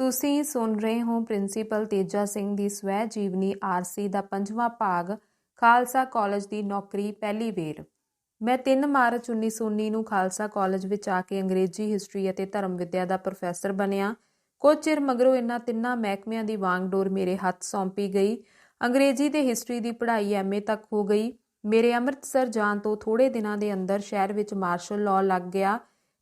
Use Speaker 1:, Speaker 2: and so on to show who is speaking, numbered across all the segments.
Speaker 1: ਤੁਸੀਂ ਸੁਣ ਰਹੇ ਹੋ ਪ੍ਰਿੰਸੀਪਲ ਤੇਜਾ ਸਿੰਘ ਦੀ ਸਵੈ ਜੀਵਨੀ ਆਰਸੀ ਦਾ ਪੰਜਵਾਂ ਭਾਗ, ਖਾਲਸਾ ਕਾਲਜ ਦੀ ਨੌਕਰੀ ਪਹਿਲੀ ਵੇਰ। ਮੈਂ 3 ਮਾਰਚ 1919 ਨੂੰ ਖਾਲਸਾ ਕਾਲਜ ਵਿੱਚ ਆ ਕੇ ਅੰਗਰੇਜ਼ੀ ਹਿਸਟਰੀ ਅਤੇ ਧਰਮ ਵਿੱਦਿਆ ਦਾ ਪ੍ਰੋਫੈਸਰ ਬਣਿਆ। ਕੁਝ ਚਿਰ ਮਗਰੋਂ ਇਹਨਾਂ ਤਿੰਨਾਂ ਮਹਿਕਮਿਆਂ ਦੀ ਵਾਂਗਡੋਰ ਮੇਰੇ ਹੱਥ ਸੌਂਪੀ ਗਈ। ਅੰਗਰੇਜ਼ੀ ਤੇ ਹਿਸਟਰੀ ਦੀ ਪੜ੍ਹਾਈ ਐਮਏ ਤੱਕ ਹੋ ਗਈ। ਮੇਰੇ ਅੰਮ੍ਰਿਤਸਰ ਜਾਣ ਤੋਂ ਥੋੜੇ ਦਿਨਾਂ ਦੇ ਅੰਦਰ ਸ਼ਹਿਰ ਵਿੱਚ ਮਾਰਸ਼ਲ ਲਾਅ ਲੱਗ ਗਿਆ।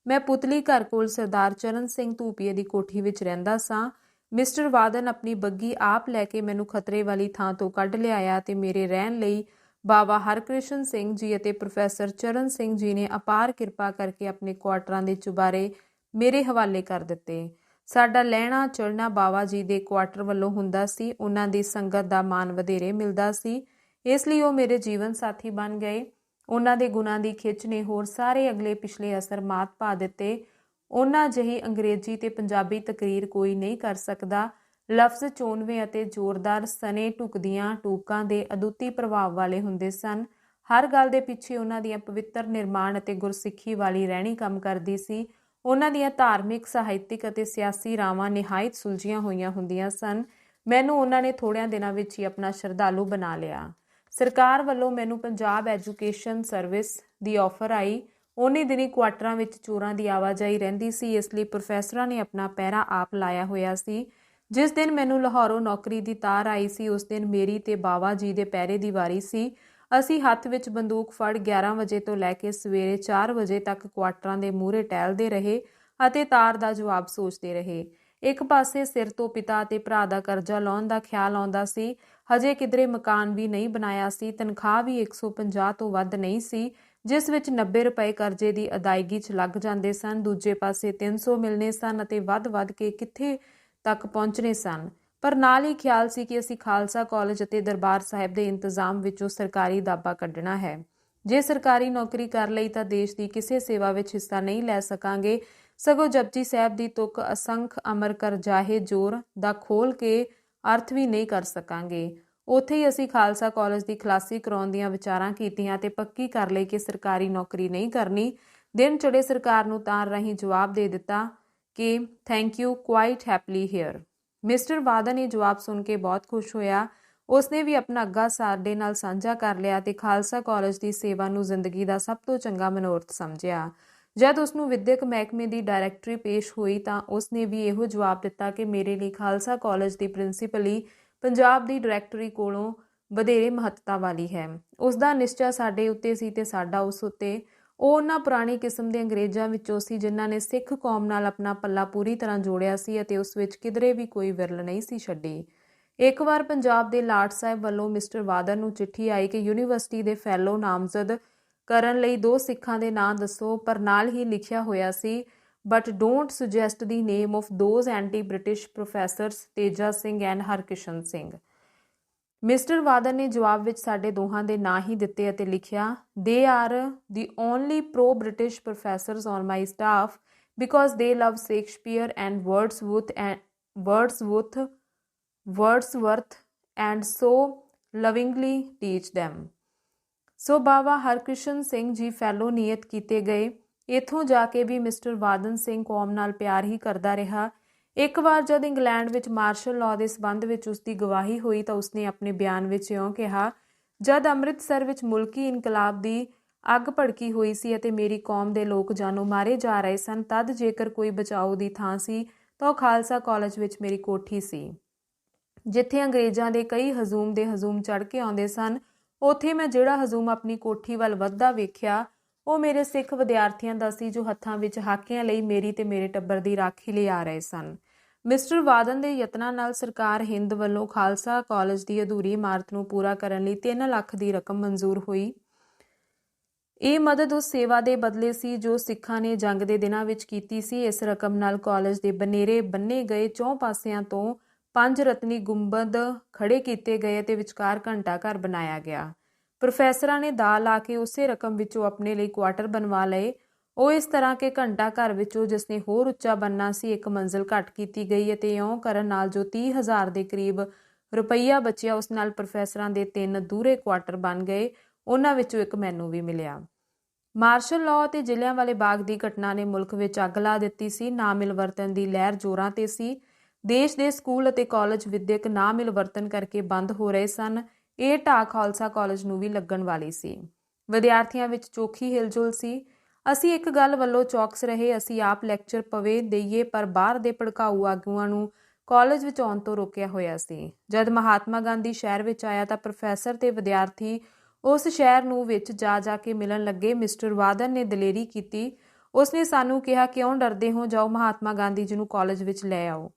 Speaker 1: ਮੈਂ ਪੁਤਲੀ ਘਰ ਕੋਲ ਸਰਦਾਰ ਚਰਨ ਸਿੰਘ ਧੂਪੀਏ ਦੀ ਕੋਠੀ ਵਿੱਚ ਰਹਿੰਦਾ ਸਾਂ। ਮਿਸਟਰ ਵਾਦਨ ਆਪਣੀ ਬੱਗੀ ਆਪ ਲੈ ਕੇ ਮੈਨੂੰ ਖਤਰੇ ਵਾਲੀ ਥਾਂ ਤੋਂ ਕੱਢ ਲਿਆਇਆ ਤੇ ਮੇਰੇ ਰਹਿਣ ਲਈ ਬਾਬਾ ਹਰਕ੍ਰਿਸ਼ਨ ਸਿੰਘ ਜੀ ਅਤੇ ਪ੍ਰੋਫੈਸਰ ਚਰਨ ਸਿੰਘ ਜੀ ਨੇ ਅਪਾਰ ਕਿਰਪਾ ਕਰਕੇ ਆਪਣੇ ਕੁਆਟਰਾਂ ਦੇ ਚੁਬਾਰੇ ਮੇਰੇ ਹਵਾਲੇ ਕਰ ਦਿੱਤੇ। ਸਾਡਾ ਲੈਣਾ ਚੜਨਾ ਬਾਬਾ ਜੀ ਦੇ ਕੁਆਟਰ ਵੱਲੋਂ ਹੁੰਦਾ ਸੀ, ਉਹਨਾਂ ਦੀ ਸੰਗਤ ਦਾ ਮਾਨ ਵਧੇਰੇ ਮਿਲਦਾ ਸੀ। ਇਸ ਲਈ ਉਹ ਮੇਰੇ ਜੀਵਨ ਸਾਥੀ ਬਣ ਗਏ। ਉਹਨਾਂ ਦੇ ਗੁਣਾਂ ਦੀ ਖਿੱਚ ਨੇ ਹੋਰ ਸਾਰੇ ਅਗਲੇ ਪਿਛਲੇ ਅਸਰ ਮਾਤ ਪਾ ਦਿੱਤੇ। ਉਹਨਾਂ ਜਿਹੀ ਅੰਗਰੇਜ਼ੀ ਤੇ ਪੰਜਾਬੀ ਤਕਰੀਰ ਕੋਈ ਨਹੀਂ ਕਰ ਸਕਦਾ। ਲਫ਼ਜ਼ ਚੋਣਵੇਂ ਅਤੇ ਜ਼ੋਰਦਾਰ ਸਨੇ ਟੁਕਦੀਆਂ ਟੂਕਾਂ ਦੇ ਅਦੁੱਤੀ ਪ੍ਰਭਾਵ ਵਾਲੇ ਹੁੰਦੇ ਸਨ। ਹਰ ਗੱਲ ਦੇ ਪਿੱਛੇ ਉਹਨਾਂ ਦੀਆਂ ਪਵਿੱਤਰ ਨਿਰਮਾਣ ਅਤੇ ਗੁਰਸਿੱਖੀ ਵਾਲੀ ਰਹਿਣੀ ਕੰਮ ਕਰਦੀ ਸੀ। ਉਹਨਾਂ ਦੀਆਂ ਧਾਰਮਿਕ, ਸਾਹਿਤਿਕ ਅਤੇ ਸਿਆਸੀ ਰਾਵਾਂ ਨਿਹਾਇਤ ਸੁਲਝੀਆਂ ਹੋਈਆਂ ਹੁੰਦੀਆਂ ਸਨ। ਮੈਨੂੰ ਉਹਨਾਂ ਨੇ ਥੋੜਿਆਂ ਦਿਨਾਂ ਵਿੱਚ ਹੀ ਆਪਣਾ ਸ਼ਰਧਾਲੂ ਬਣਾ ਲਿਆ। ਸਰਕਾਰ ਵੱਲੋਂ ਮੈਨੂੰ ਪੰਜਾਬ ਐਜੂਕੇਸ਼ਨ ਸਰਵਿਸ ਦੀ ਆਫਰ ਆਈ। ਉਹਨੇ ਦਿਨੀ ਕੁਆਟਰਾਂ ਵਿੱਚ ਚੋਰਾਂ ਦੀ ਆਵਾਜਾਈ ਰਹਿੰਦੀ ਸੀ, ਇਸ ਲਈ ਪ੍ਰੋਫੈਸਰਾਂ ਨੇ ਆਪਣਾ ਪਹਿਰਾ ਆਪ ਲਾਇਆ ਹੋਇਆ ਸੀ। ਜਿਸ ਦਿਨ ਮੈਨੂੰ ਲਾਹੌਰੋਂ ਨੌਕਰੀ ਦੀ ਤਾਰ ਆਈ ਸੀ, ਉਸ ਦਿਨ ਮੇਰੀ ਤੇ ਬਾਵਾ ਜੀ ਦੇ ਪਹਿਰੇ ਦੀ ਵਾਰੀ ਸੀ। ਅਸੀਂ ਹੱਥ ਵਿੱਚ ਬੰਦੂਕ ਫੜ 11 ਵਜੇ ਤੋਂ ਲੈ ਕੇ ਸਵੇਰੇ 4 ਵਜੇ ਤੱਕ ਕੁਆਟਰਾਂ ਦੇ ਮੂਹਰੇ ਟਹਿਲਦੇ ਰਹੇ ਅਤੇ ਤਾਰ ਦਾ ਜਵਾਬ ਸੋਚਦੇ ਰਹੇ। ਇੱਕ ਪਾਸੇ ਸਿਰ ਤੋਂ ਪਿਤਾ ਅਤੇ ਭਰਾ ਦਾ ਕਰਜ਼ਾ ਲਾਉਣ ਦਾ ਖਿਆਲ ਆਉਂਦਾ ਸੀ ਹਜੇ ਕਿਧਰੇ ਮਕਾਨ ਵੀ ਨਹੀਂ ਬਣਾਇਆ ਸੀ, ਤਨਖਾਹ ਵੀ 150 ਤੋਂ ਵੱਧ ਨਹੀਂ ਸੀ, ਜਿਸ ਵਿੱਚ 90 ਰੁਪਏ ਕਰਜ਼ੇ ਦੀ ਅਦਾਇਗੀ 'ਚ ਲੱਗ ਜਾਂਦੇ ਸਨ, ਦੂਜੇ ਪਾਸੇ 300 ਮਿਲਨੇ ਸਨ ਅਤੇ ਵੱਧ-ਵੱਧ ਕੇ ਕਿੱਥੇ ਤੱਕ ਪਹੁੰਚਣੇ ਸਨ। ਪਰ ਨਾਲ ਹੀ ਖਿਆਲ ਸੀ ਕਿ ਅਸੀਂ ਖਾਲਸਾ ਕਾਲਜ ਅਤੇ ਦਰਬਾਰ ਸਾਹਿਬ ਦੇ ਇੰਤਜ਼ਾਮ ਵਿੱਚੋਂ ਸਰਕਾਰੀ ਦਾਬਾ ਕੱਢਣਾ ਹੈ। ਜੇ ਸਰਕਾਰੀ ਨੌਕਰੀ ਕਰ ਲਈ ਤਾਂ ਦੇਸ਼ ਦੀ ਕਿਸੇ ਸੇਵਾ ਵਿੱਚ ਹਿੱਸਾ ਨਹੀਂ ਲੈ ਸਕਾਂਗੇ। ਸਗੋਂ ਜਪਜੀ ਸਾਹਿਬ ਦੀ ਤੁਕ ਅਸੰਖ ਅਮਰ ਕਰ ਜਾਹੇ ਜੋਰ ਦਾ ਖੋਲ ਕੇ ਅਰਥ ਵੀ ਨਹੀਂ ਕਰ ਸਕਾਂਗੇ। ਉੱਥੇ ਹੀ ਅਸੀਂ ਖਾਲਸਾ ਕਾਲਜ ਦੀ ਖਲਾਸੀ ਕਰਾਉਣ ਦੀਆਂ ਵਿਚਾਰਾਂ ਕੀਤੀਆਂ ਤੇ ਪੱਕੀ ਕਰ ਲਈ ਕਿ ਸਰਕਾਰੀ ਨੌਕਰੀ ਨਹੀਂ ਕਰਨੀ। ਦਿਨ ਚੜੇ ਸਰਕਾਰ ਨੂੰ ਤਾਂ ਰਹੀ ਜਵਾਬ ਦੇ ਦਿੱਤਾ ਕਿ thank you quite happily here mister ਵਾਦਾ ਇਹ ਜਵਾਬ ਸੁਣ ਕੇ ਬਹੁਤ ਖੁਸ਼ ਹੋਇਆ। ਉਸਨੇ ਵੀ ਆਪਣਾ ਅੱਗਾ ਸਾਡੇ ਨਾਲ ਸਾਂਝਾ ਕਰ ਲਿਆ ਤੇ ਖਾਲਸਾ ਕਾਲਜ ਦੀ ਸੇਵਾ ਨੂੰ ਜ਼ਿੰਦਗੀ ਦਾ ਸਭ ਤੋਂ ਚੰਗਾ ਮਨੋਰਥ ਸਮਝਿਆ। ਜਦ ਉਸ ਨੂੰ ਵਿਦਿਅਕ ਮਹਿਕਮੇ ਦੀ ਡਾਇਰੈਕਟਰੀ ਪੇਸ਼ ਹੋਈ ਤਾਂ ਉਸ ਨੇ ਵੀ ਇਹੋ ਜਵਾਬ ਦਿੱਤਾ ਕਿ ਮੇਰੇ ਲਈ ਖਾਲਸਾ ਕਾਲਜ ਦੀ ਪ੍ਰਿੰਸੀਪਲੀ ਪੰਜਾਬ ਦੀ ਡਾਇਰੈਕਟਰੀ ਕੋਲੋਂ ਵਧੇਰੇ ਮਹੱਤਤਾ ਵਾਲੀ ਹੈ। ਉਸ ਦਾ ਨਿਸ਼ਚਾ ਸਾਡੇ ਉੱਤੇ ਸੀ ਤੇ ਸਾਡਾ ਉਸ ਉੱਤੇ। ਉਹ ਉਹਨਾਂ ਪੁਰਾਣੀ ਕਿਸਮ ਦੇ ਅੰਗਰੇਜ਼ਾਂ ਵਿੱਚੋਂ ਸੀ ਜਿਨ੍ਹਾਂ ਨੇ ਸਿੱਖ ਕੌਮ ਨਾਲ ਆਪਣਾ ਪੱਲਾ ਪੂਰੀ ਤਰ੍ਹਾਂ ਜੋੜਿਆ ਸੀ ਅਤੇ ਉਸ ਵਿੱਚ ਕਿਧਰੇ ਵੀ ਕੋਈ ਵਿਰਲ ਨਹੀਂ ਸੀ ਛੱਡੀ। ਇੱਕ ਵਾਰ ਪੰਜਾਬ ਦੇ ਲਾਟ ਸਾਹਿਬ ਵੱਲੋਂ ਮਿਸਟਰ ਵਾਦਰ ਨੂੰ ਚਿੱਠੀ ਆਈ ਕਿ ਯੂਨੀਵਰਸਿਟੀ ਦੇ ਫੈਲੋ ਨਾਮਜ਼ਦ ਕਰਨ ਲਈ ਦੋ ਸਿੱਖਾਂ ਦੇ ਨਾਂ ਦੱਸੋ, ਪਰ ਨਾਲ ਹੀ ਲਿਖਿਆ ਹੋਇਆ ਸੀ but don't suggest the name of those anti British professors Teja Singh and Harkishan Singh. Mister ਵਾਦਨ ਨੇ ਜਵਾਬ ਵਿੱਚ ਸਾਡੇ ਦੋਹਾਂ ਦੇ ਨਾਂ ਹੀ ਦਿੱਤੇ ਅਤੇ ਲਿਖਿਆ they are the only pro British professors on my staff because they love Shakespeare and Wordsworth and Wordsworth Wordsworth and so lovingly teach them. So Baba Harkrishan Singh ji fellow ਨਿਯਤ ਕੀਤੇ ਗਏ। ਇਥੋਂ ਜਾ ਕੇ ਵੀ ਮਿਸਟਰ ਵਾਦਨ ਸਿੰਘ ਕੌਮ ਨਾਲ ਪਿਆਰ ਹੀ ਕਰਦਾ ਰਿਹਾ। ਇੱਕ ਵਾਰ ਜਦ ਇੰਗਲੈਂਡ ਵਿੱਚ ਮਾਰਸ਼ਲ ਲਾਅ ਦੇ ਸਬੰਧ ਵਿੱਚ ਉਸ ਦੀ ਗਵਾਹੀ ਹੋਈ ਤਾਂ ਉਸਨੇ ਆਪਣੇ ਬਿਆਨ ਵਿੱਚ ਇਉਂ ਕਿਹਾ, ਜਦ ਅੰਮ੍ਰਿਤਸਰ ਵਿੱਚ ਮੁਲਕੀ ਇਨਕਲਾਬ ਦੀ ਅੱਗ ਭੜਕੀ ਹੋਈ ਸੀ ਅਤੇ ਮੇਰੀ ਕੌਮ ਦੇ ਲੋਕ ਜਾਨੋਂ ਮਾਰੇ ਜਾ ਰਹੇ ਸਨ, ਤਦ ਜੇਕਰ ਕੋਈ ਬਚਾਓ ਦੀ ਥਾਂ ਸੀ ਤਾਂ ਉਹ ਖਾਲਸਾ ਕਾਲਜ ਵਿੱਚ ਮੇਰੀ ਕੋਠੀ ਸੀ। ਜਿੱਥੇ ਅੰਗਰੇਜ਼ਾਂ ਦੇ ਕਈ ਹਜ਼ੂਮ ਦੇ ਹਜ਼ੂਮ ਚੜ ਕੇ ਆਉਂਦੇ ਸਨ ਉੱਥੇ ਮੈਂ ਜਿਹੜਾ ਹਜ਼ੂਮ ਆਪਣੀ ਕੋਠੀ ਵੱਲ ਵੱਧਦਾ ਵੇਖਿਆ, ਉਹ ਮੇਰੇ ਸਿੱਖ ਵਿਦਿਆਰਥੀਆਂ ਦਾ ਸੀ ਜੋ ਹੱਥਾਂ ਵਿੱਚ ਹਾਕਿਆਂ ਲਈ ਮੇਰੀ ਤੇ ਮੇਰੇ ਟੱਬਰ ਦੀ ਰਾਖੀ ਲਈ ਆ ਰਹੇ ਸਨ। ਮਿਸਟਰ ਵਾਦਨ ਦੇ ਯਤਨਾਂ ਨਾਲ ਸਰਕਾਰ ਹਿੰਦ ਵੱਲੋਂ ਖਾਲਸਾ ਕਾਲਜ ਦੀ ਅਧੂਰੀ ਇਮਾਰਤ ਨੂੰ ਪੂਰਾ ਕਰਨ ਲਈ 3 ਲੱਖ ਦੀ ਰਕਮ ਮਨਜ਼ੂਰ ਹੋਈ। ਇਹ ਮਦਦ ਉਸ ਸੇਵਾ ਦੇ ਬਦਲੇ ਸੀ ਜੋ ਸਿੱਖਾਂ ਨੇ ਜੰਗ ਦੇ ਦਿਨਾਂ ਵਿੱਚ ਕੀਤੀ ਸੀ। ਇਸ ਰਕਮ ਨਾਲ ਕਾਲਜ ਦੇ ਬਨੇਰੇ ਬੰਨੇ ਗਏ ਚੌਂ ਪਾਸਿਆਂ ਤੋਂ ਪੰਜ ਰਤਨੀ ਗੁੰਬਦ ਖੜੇ ਕੀਤੇ ਗਏ ਤੇ ਵਿਚਕਾਰ ਘੰਟਾ ਘਰ ਬਣਾਇਆ ਗਿਆ। ਪ੍ਰੋਫੈਸਰਾਂ ਨੇ ਦਾ ਲਾ ਕੇ ਉਸੇ ਰਕਮ ਵਿੱਚੋਂ ਆਪਣੇ ਲਈ ਕੁਆਟਰ ਬਣਵਾ ਲਏ। ਉਹ ਇਸ ਤਰ੍ਹਾਂ ਕਿ ਘੰਟਾ ਘਰ ਵਿੱਚੋਂ ਜਿਸ ਨੇ ਹੋਰ ਉੱਚਾ ਬੰਨਾ ਸੀ, ਇੱਕ ਮੰਜ਼ਿਲ ਘੱਟ ਕੀਤੀ ਗਈ ਅਤੇ ਇਉਂ ਕਰਨ ਨਾਲ ਜੋ 30000 ਦੇ ਕਰੀਬ ਰੁਪਈਆ ਬਚਿਆ, ਉਸ ਨਾਲ ਪ੍ਰੋਫੈਸਰਾਂ ਦੇ ਤਿੰਨ ਦੂਰੇ ਕੁਆਟਰ ਬਣ ਗਏ। ਉਹਨਾਂ ਵਿੱਚੋਂ ਇੱਕ ਮੈਨੂੰ ਵੀ ਮਿਲਿਆ। ਮਾਰਸ਼ਲ ਲਾਅ ਤੇ ਜ਼ਿਲ੍ਹਿਆਂ ਵਾਲੇ ਬਾਗ ਦੀ ਘਟਨਾ ਨੇ ਮੁਲਕ ਵਿੱਚ ਅੱਗ ਲਾ ਦਿੱਤੀ ਸੀ। ਨਾ ਮਿਲਵਰਤਨ ਦੀ ਲਹਿਰ ਜ਼ੋਰਾਂ ਤੇ ਸੀ। ਦੇਸ਼ ਦੇ ਸਕੂਲ ਅਤੇ ਕਾਲਜ ਵਿਦਿਅਕ ਨਾ ਮਿਲਵਰਤਨ ਕਰਕੇ ਬੰਦ ਹੋ ਰਹੇ ਸਨ। ਇਹ ਢਾਹ ਖਾਲਸਾ ਕਾਲਜ ਨੂੰ ਵੀ ਲੱਗਣ ਵਾਲੀ ਸੀ। ਵਿਦਿਆਰਥੀਆਂ ਵਿੱਚ ਚੋਖੀ ਹਿਲਜੁਲ ਸੀ। ਅਸੀਂ ਇੱਕ ਗੱਲ ਵੱਲੋਂ ਚੌਕਸ ਰਹੇ, ਅਸੀਂ ਆਪ ਲੈਕਚਰ ਪਵੇ ਦਈਏ, ਪਰ ਬਾਹਰ ਦੇ ਭੜਕਾਊ ਆਗੂਆਂ ਨੂੰ ਕਾਲਜ ਵਿੱਚ ਆਉਣ ਤੋਂ ਰੋਕਿਆ ਹੋਇਆ ਸੀ। ਜਦ ਮਹਾਤਮਾ ਗਾਂਧੀ ਸ਼ਹਿਰ ਵਿੱਚ ਆਇਆ ਤਾਂ ਪ੍ਰੋਫੈਸਰ ਤੇ ਵਿਦਿਆਰਥੀ ਉਸ ਸ਼ਹਿਰ ਨੂੰ ਵਿੱਚ ਜਾ ਜਾ ਕੇ ਮਿਲਣ ਲੱਗੇ। ਮਿਸਟਰ ਵਾਦਨ ਨੇ ਦਲੇਰੀ ਕੀਤੀ। ਉਸਨੇ ਸਾਨੂੰ ਕਿਹਾ, ਕਿਉਂ ਡਰਦੇ ਹੋ? ਜਾਓ, ਮਹਾਤਮਾ ਗਾਂਧੀ ਜੀ ਨੂੰ ਕਾਲਜ ਵਿੱਚ ਲੈ ਆਓ।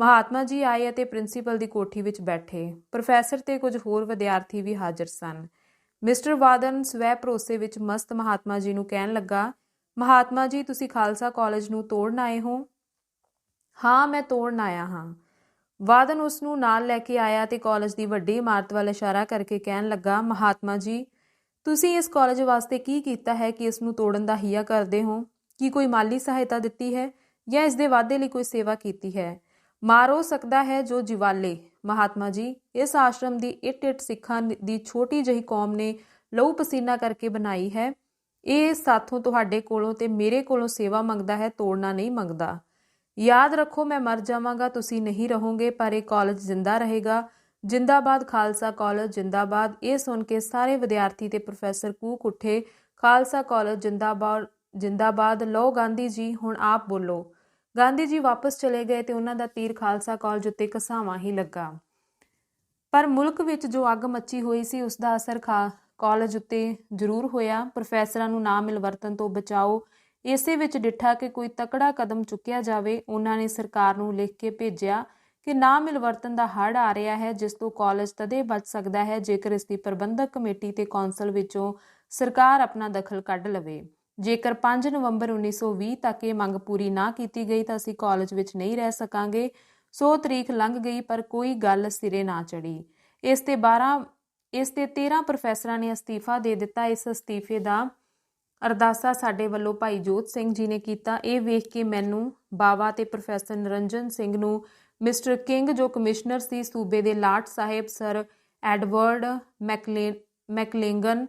Speaker 1: ਮਹਾਤਮਾ ਜੀ ਆਏ ਅਤੇ ਪ੍ਰਿੰਸੀਪਲ ਦੀ ਕੋਠੀ ਵਿੱਚ ਬੈਠੇ। ਪ੍ਰੋਫੈਸਰ ਤੇ ਕੁਝ ਹੋਰ ਵਿਦਿਆਰਥੀ ਵੀ ਹਾਜ਼ਰ ਸਨ। ਮਿਸਟਰ ਵਾਦਨ ਸਵੈ ਭਰੋਸੇ ਵਿੱਚ ਮਸਤ ਮਹਾਤਮਾ ਜੀ ਨੂੰ ਕਹਿਣ ਲੱਗਾ, ਮਹਾਤਮਾ ਜੀ, ਤੁਸੀਂ ਖਾਲਸਾ ਕਾਲਜ ਨੂੰ ਤੋੜਨ ਆਏ ਹੋ? ਹਾਂ, ਮੈਂ ਤੋੜਨ ਆਇਆ ਹਾਂ। ਵਾਦਨ ਉਸ ਨੂੰ ਨਾਲ ਲੈ ਕੇ ਆਇਆ ਤੇ ਕਾਲਜ ਦੀ ਵੱਡੀ ਇਮਾਰਤ ਵੱਲ ਇਸ਼ਾਰਾ ਕਰਕੇ ਕਹਿਣ ਲੱਗਾ, ਮਹਾਤਮਾ ਜੀ, ਤੁਸੀਂ ਇਸ ਕਾਲਜ ਵਾਸਤੇ ਕੀ ਕੀਤਾ ਹੈ ਕਿ ਇਸ ਨੂੰ ਤੋੜਨ ਦਾ ਹਿਆ ਕਰਦੇ ਹੋ? ਕੀ ਕੋਈ ਮਾਲੀ ਸਹਾਇਤਾ ਦਿੱਤੀ ਹੈ ਜਾਂ ਇਸ ਦੇ ਵਾਅਦੇ ਲਈ ਕੋਈ ਸੇਵਾ ਕੀਤੀ ਹੈ? ਮਾਰੋ ਸਕਦਾ ਹੈ ਜੋ ਜਿਵਾਲੇ। ਮਹਾਤਮਾ ਜੀ, ਇਸ ਆਸ਼ਰਮ ਦੀ ਇੱਟ ਇੱਟ ਸਿੱਖਾਂ ਦੀ ਛੋਟੀ ਜਿਹੀ ਕੌਮ ਨੇ ਲਹੂ ਪਸੀਨਾ ਕਰਕੇ ਬਣਾਈ ਹੈ। ਇਹ ਸਾਥੋਂ ਤੁਹਾਡੇ ਕੋਲੋਂ ਤੇ ਮੇਰੇ ਕੋਲੋਂ ਸੇਵਾ ਮੰਗਦਾ ਹੈ, ਤੋੜਨਾ ਨਹੀਂ ਮੰਗਦਾ। ਯਾਦ ਰੱਖੋ, ਮੈਂ ਮਰ ਜਾਵਾਂਗਾ, ਤੁਸੀਂ ਨਹੀਂ ਰਹੋਗੇ, ਪਰ ਇਹ ਕਾਲਜ ਜ਼ਿੰਦਾ ਰਹੇਗਾ। ਜਿੰਦਾਬਾਦ ਖਾਲਸਾ ਕਾਲਜ, ਜਿੰਦਾਬਾਦ। ਇਹ ਸੁਣ ਕੇ ਸਾਰੇ ਵਿਦਿਆਰਥੀ ਤੇ ਪ੍ਰੋਫੈਸਰ ਕੂਕ ਉੱਠੇ। ਖਾਲਸਾ ਕਾਲਜ ਜਿੰਦਾਬਾਦ ਜਿੰਦਾਬਾਦ। ਲੋ ਗਾਂਧੀ ਜੀ, ਹੁਣ ਆਪ ਬੋਲੋ। ਗਾਂਧੀ ਜੀ ਵਾਪਸ ਚਲੇ ਗਏ ਤੇ ਉਹਨਾਂ ਦਾ ਤੀਰ ਖਾਲਸਾ ਕਾਲਜ ਉੱਤੇ ਕਸਾਵਾਂ ਹੀ ਲੱਗਾ। ਪਰ ਮੁਲਕ ਵਿੱਚ ਜੋ ਅੱਗ ਮੱਚੀ ਹੋਈ ਸੀ ਉਸ ਦਾ ਅਸਰ ਕਾਲਜ ਉੱਤੇ ਜ਼ਰੂਰ ਹੋਇਆ। ਪ੍ਰੋਫੈਸਰਾਂ ਨੂੰ ਨਾ ਮਿਲਵਰਤਨ ਤੋਂ ਬਚਾਓ, ਇਸੇ ਵਿੱਚ ਡਿੱਠਾ ਕਿ ਕੋਈ ਤਕੜਾ ਕਦਮ ਚੁੱਕਿਆ ਜਾਵੇ, ਉਹਨਾਂ ਨੇ ਸਰਕਾਰ ਨੂੰ ਲਿਖ ਕੇ ਭੇਜਿਆ ਕਿ ਨਾ ਮਿਲਵਰਤਨ ਦਾ ਹੜ ਆ ਰਿਹਾ ਹੈ, ਜਿਸ ਤੋਂ ਕਾਲਜ ਤਦੇ ਬਚ ਸਕਦਾ ਹੈ ਜੇਕਰ ਇਸ ਦੀ ਪ੍ਰਬੰਧਕ ਕਮੇਟੀ ਤੇ ਕੌਂਸਲ ਵਿੱਚੋਂ ਸਰਕਾਰ ਆਪਣਾ ਦਖਲ ਕੱਢ ਲਵੇ। ਜੇਕਰ 5 ਨਵੰਬਰ 1920 ਤੱਕ ਇਹ ਮੰਗ ਪੂਰੀ ਨਾ ਕੀਤੀ ਗਈ ਤਾਂ ਅਸੀਂ ਕਾਲਜ ਵਿੱਚ ਨਹੀਂ ਰਹਿ ਸਕਾਂਗੇ। ਸੋ ਤਰੀਕ ਲੰਘ ਗਈ, ਪਰ ਕੋਈ ਗੱਲ ਸਿਰੇ ਨਾ ਚੜੀ ਇਸ ਤੇ 12 ਇਸ ਤੇ 13 ਪ੍ਰੋਫੈਸਰਾਂ ਨੇ ਅਸਤੀਫਾ ਦੇ ਦਿੱਤਾ। ਇਸ ਅਸਤੀਫੇ ਦਾ ਅਰਦਾਸਾ ਸਾਡੇ ਵੱਲੋਂ ਭਾਈ ਜੋਤ ਸਿੰਘ ਜੀ ਨੇ ਕੀਤਾ। ਇਹ ਵੇਖ ਕੇ ਮੈਨੂੰ ਬਾਵਾ ਤੇ ਪ੍ਰੋਫੈਸਰ ਨਰਨਜਨ ਸਿੰਘ ਨੂੰ ਮਿਸਟਰ ਕਿੰਗ ਜੋ ਕਮਿਸ਼ਨਰ ਸੀ ਸੂਬੇ ਦੇ ਲਾਟ ਸਾਹਿਬ, ਸਰ ਐਡਵਰਡ ਮੈਕਲੇਨ, ਮੈਕਲਿੰਗਨ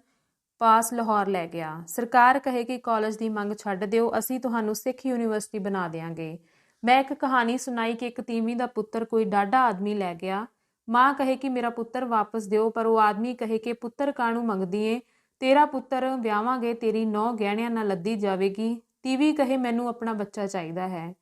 Speaker 1: ਪਾਸ ਲਾਹੌਰ ਲੈ ਗਿਆ। ਸਰਕਾਰ ਕਹੇ ਕਿ ਕਾਲਜ ਦੀ ਮੰਗ ਛੱਡ ਦਿਓ, ਅਸੀਂ ਤੁਹਾਨੂੰ ਸਿੱਖ ਯੂਨੀਵਰਸਿਟੀ ਬਣਾ ਦੇਵਾਂਗੇ ਮੈਂ ਇੱਕ ਕਹਾਣੀ ਸੁਣਾਈ ਕਿ ਇੱਕ ਤੀਵੀਂ ਦਾ ਪੁੱਤਰ ਕੋਈ ਡਾਢਾ ਆਦਮੀ ਲੈ ਗਿਆ। ਮਾਂ ਕਹੇ ਕਿ ਮੇਰਾ ਪੁੱਤਰ ਵਾਪਸ ਦਿਓ, ਪਰ ਉਹ ਆਦਮੀ ਕਹੇ ਕਿ ਪੁੱਤਰ ਕਾਣੂ ਮੰਗਦੀ ਏ ਤੇਰਾ ਪੁੱਤਰ ਵਿਆਹਾਂਗੇ, ਤੇਰੀ ਨੌ ਗਹਿਣਿਆਂ ਨਾਲ ਲੱਦੀ ਜਾਵੇਗੀ। ਤੀਵੀ ਕਹੇ, ਮੈਨੂੰ ਆਪਣਾ ਬੱਚਾ ਚਾਹੀਦਾ ਹੈ।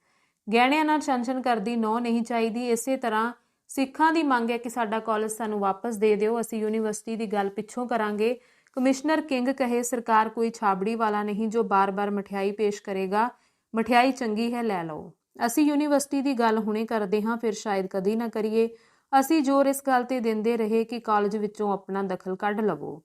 Speaker 1: ਗਹਿਣਿਆਂ ਨਾਲ ਛੰਛਨ ਕਰਦੀ ਨੌ ਨਹੀਂ ਚਾਹੀਦੀ। ਇਸੇ ਤਰ੍ਹਾਂ ਸਿੱਖਾਂ ਦੀ ਮੰਗ ਹੈ ਕਿ ਸਾਡਾ ਕਾਲਜ ਸਾਨੂੰ ਵਾਪਸ ਦੇ ਦਿਓ। ਅਸੀਂ ਯੂਨੀਵਰਸਿਟੀ ਦੀ ਗੱਲ ਪਿੱਛੋਂ ਕਰਾਂਗੇ। ਕਮਿਸ਼ਨਰ ਕਿੰਗ ਕਹੇ, ਸਰਕਾਰ ਕੋਈ ਛਾਬੜੀ ਵਾਲਾ ਨਹੀਂ ਜੋ ਬਾਰ-ਬਾਰ ਮਠਿਆਈ ਪੇਸ਼ ਕਰੇਗਾ। ਮਠਿਆਈ ਚੰਗੀ ਹੈ, ਲੈ ਲਓ। ਅਸੀਂ ਯੂਨੀਵਰਸਿਟੀ ਦੀ ਗੱਲ ਹੁਣੇ ਕਰਦੇ ਹਾਂ, ਫਿਰ ਸ਼ਾਇਦ ਕਦੀ ਨਾ ਕਰੀਏ। ਅਸੀਂ ਜ਼ੋਰ ਇਸ ਗੱਲ ਤੇ ਦਿੰਦੇ ਰਹੇ ਕਿ ਕਾਲਜ ਵਿੱਚੋਂ ਆਪਣਾ ਦਖਲ ਕੱਢ ਲਵੋ।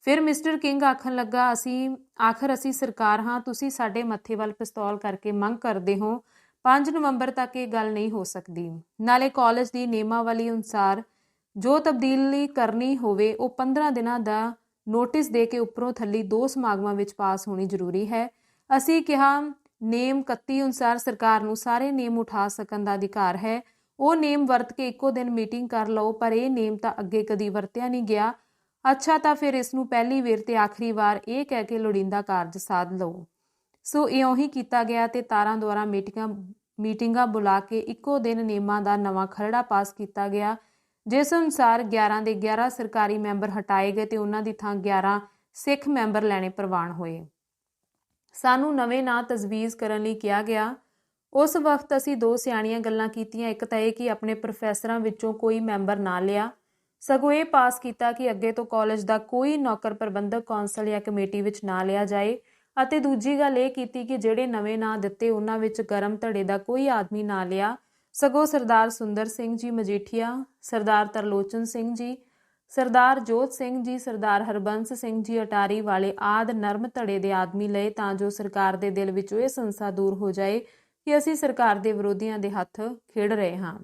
Speaker 1: ਫਿਰ ਮਿਸਟਰ ਕਿੰਗ ਆਖਣ ਲੱਗਾ, ਅਸੀਂ, ਆਖਰ ਅਸੀਂ ਸਰਕਾਰ ਹਾਂ, ਤੁਸੀਂ ਸਾਡੇ ਮੱਥੇ ਵੱਲ ਪਿਸਤੌਲ ਕਰਕੇ ਮੰਗ ਕਰਦੇ ਹੋ। 5 ਨਵੰਬਰ ਤੱਕ ਇਹ ਗੱਲ ਨਹੀਂ ਹੋ ਸਕਦੀ। ਨਾਲੇ ਕਾਲਜ ਦੀ ਨਿਯਮਾਵਲੀ ਅਨੁਸਾਰ ਜੋ ਤਬਦੀਲੀ ਕਰਨੀ ਹੋਵੇ, ਉਹ 15 ਦਿਨਾਂ ਦਾ ਨੋਟਿਸ ਦੇ ਕੇ ਉੱਪਰੋਂ ਥੱਲੀ ਦੋ ਸਮਾਗਮਾਂ ਵਿੱਚ ਪਾਸ ਹੋਣੀ ਜ਼ਰੂਰੀ ਹੈ। ਅਸੀਂ ਕਿਹਾ, ਨੇਮ 31 ਅਨੁਸਾਰ ਸਰਕਾਰ ਨੂੰ ਸਾਰੇ ਨੇਮ ਉਠਾ ਸਕਣ ਦਾ ਅਧਿਕਾਰ ਹੈ। ਉਹ ਨੇਮ ਵਰਤ ਕੇ ਇੱਕੋ ਦਿਨ ਮੀਟਿੰਗ ਕਰ ਲਓ, ਪਰ ਇਹ ਨੇਮ ਤਾਂ ਅੱਗੇ ਕਦੀ ਵਰਤਿਆ ਨਹੀਂ ਗਿਆ। ਅੱਛਾ, ਤਾਂ ਫਿਰ ਇਸ ਨੂੰ ਪਹਿਲੀ ਵੇਰ ਤੇ ਆਖਰੀ ਵਾਰ ਇਹ ਕਹਿ ਕੇ ਲੋੜੀਂਦਾ ਕਾਰਜ ਸਾਧ ਲਓ। ਸੋ ਇਉਂ ਹੀ ਕੀਤਾ ਗਿਆ ਤੇ ਤਾਰਾਂ ਦੁਆਰਾ ਮੀਟਿੰਗਾਂ ਮੀਟਿੰਗਾਂ ਬੁਲਾ ਕੇ ਇੱਕੋ ਦਿਨ ਨੇਮਾਂ ਦਾ ਨਵਾਂ ਖਰੜਾ ਪਾਸ ਕੀਤਾ ਗਿਆ। ਜਿਸ ਅਨੁਸਾਰ 11 ਦੇ 11 ਸਰਕਾਰੀ ਮੈਂਬਰ ਹਟਾਏ ਗਏ ਤੇ ਉਹਨਾਂ ਦੀ ਥਾਂ 11 ਸਿੱਖ ਮੈਂਬਰ ਲੈਣੇ ਪ੍ਰਵਾਨ ਹੋਏ। ਸਾਨੂੰ ਨਵੇਂ ਨਾਂ ਤਜਵੀਜ਼ ਕਰਨ ਲਈ ਕਿਹਾ ਗਿਆ। ਉਸ ਵਕਤ ਅਸੀਂ ਦੋ ਸਿਆਣੀਆਂ ਗੱਲਾਂ ਕੀਤੀਆਂ। ਇੱਕ ਤਾਂ ਇਹ ਕਿ ਆਪਣੇ ਪ੍ਰੋਫੈਸਰਾਂ ਵਿੱਚੋਂ ਕੋਈ ਮੈਂਬਰ ਨਾ ਲਿਆ। ਸਗੋਂ ਇਹ ਪਾਸ ਕੀਤਾ ਕਿ ਅੱਗੇ ਤੋਂ ਕਾਲਜ ਦਾ ਕੋਈ ਨੌਕਰ ਪ੍ਰਬੰਧਕ ਕੌਂਸਲ ਜਾਂ ਕਮੇਟੀ ਵਿੱਚ ਨਾ ਲਿਆ ਜਾਏ। ਅਤੇ ਦੂਜੀ ਗੱਲ ਇਹ ਕੀਤੀ ਕਿ ਜਿਹੜੇ ਨਵੇਂ ਨਾਂ ਦਿੱਤੇ, ਉਹਨਾਂ ਵਿੱਚ ਗਰਮ ਧੜੇ ਦਾ ਕੋਈ ਆਦਮੀ ਨਾ ਲਿਆ। ਸਗੋਂ ਸਰਦਾਰ ਸੁੰਦਰ ਸਿੰਘ ਜੀ ਮਜੀਠੀਆ, ਸਰਦਾਰ ਤਰਲੋਚਨ ਸਿੰਘ ਜੀ, ਸਰਦਾਰ ਜੋਤ ਸਿੰਘ ਜੀ, ਸਰਦਾਰ ਹਰਬੰਸ ਸਿੰਘ ਜੀ ਅਟਾਰੀ ਵਾਲੇ ਆਦ ਨਰਮ ਧੜੇ ਦੇ ਆਦਮੀ ਲਏ ਤਾਂ ਜੋ ਸਰਕਾਰ ਦੇ ਦਿਲ ਵਿੱਚੋਂ ਇਹ ਸੰਸਾ ਦੂਰ ਹੋ ਜਾਏ ਕਿ ਅਸੀਂ ਸਰਕਾਰ ਦੇ ਵਿਰੋਧੀਆਂ ਦੇ ਹੱਥ ਖੇਡ ਰਹੇ ਹਾਂ।